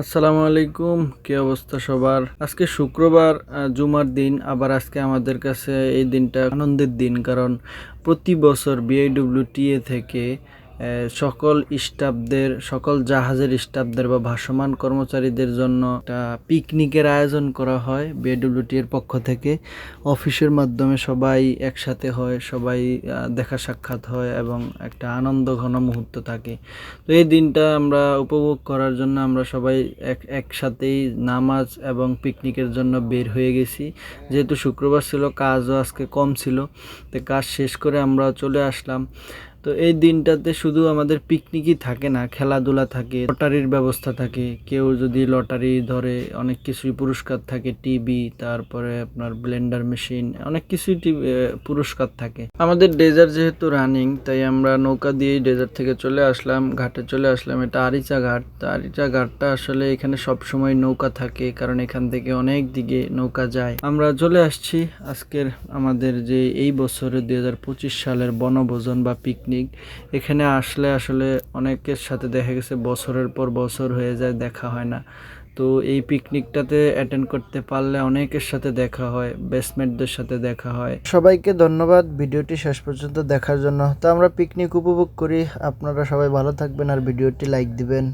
আসসালামু আলাইকুম, কি অবস্থা সবার? আজকে শুক্রবার জুমার দিন, আবার আজকে আমাদের কাছে এই দিনটা আনন্দের দিন, কারণ প্রতি বছর বিআইডব্লিউটিএ থেকে সকল স্টাফদের, সকল জাহাজের স্টাফদের বা ভাসমান কর্মচারীদের জন্য একটা পিকনিকের আয়োজন করা হয় বিআইডব্লিউটি এর পক্ষ থেকে। অফিসের মাধ্যমে সবাই একসাথে হয়, সবাই দেখা সাক্ষাৎ হয় এবং একটা আনন্দ ঘন মুহূর্ত থাকে। তো এই দিনটা আমরা উপভোগ করার জন্য আমরা সবাই এক, একসাথেই নামাজ এবং পিকনিকের জন্য বের হয়ে গেছি। যেহেতু শুক্রবার ছিল, কাজও আজকে কম ছিল, তো কাজ শেষ করে আমরা চলে আসলাম। তো এই দিনটাতে শুধু আমাদের পিকনিকই থাকে না, খেলাধুলা থাকে, লটারির ব্যবস্থা থাকে। কেউ যদি লটারি ধরে, অনেক কিছুই পুরস্কার থাকে, টিভি, তারপরে আপনার ব্লেন্ডার মেশিন, অনেক কিছুই পুরস্কার থাকে। আমাদের ডেজার যেহেতু রানিং, তাই আমরা নৌকা দিয়ে ডেজার থেকে চলে আসলাম, ঘাটে চলে আসলাম। এটা আরিচা ঘাট। তো আরিচা ঘাটটা আসলে এখানে সব সময় নৌকা থাকে, কারণ এখান থেকে অনেক দিকে নৌকা যায়। আমরা চলে আসছি আজকের আমাদের যে এই বছরের দুই সালের বনভোজন বা পিকনিক এখানে আসলে আসলে অনেকের সাথে দেখা গেছে, বছরের পর বছর হয়ে যায়, দেখা হয় না। তো এই পিকনিকটাতে অ্যাটেন্ড করতে পারলে অনেকের সাথে দেখা হয় বেসমেটদের সাথে দেখা হয়। সবাইকে ধন্যবাদ, ভিডিওটি শেষ পর্যন্ত দেখার জন্য। তো আমরা পিকনিক উপভোগ করি। আপনারা সবাই ভালো থাকবেন আর ভিডিওটি লাইক দিবেন।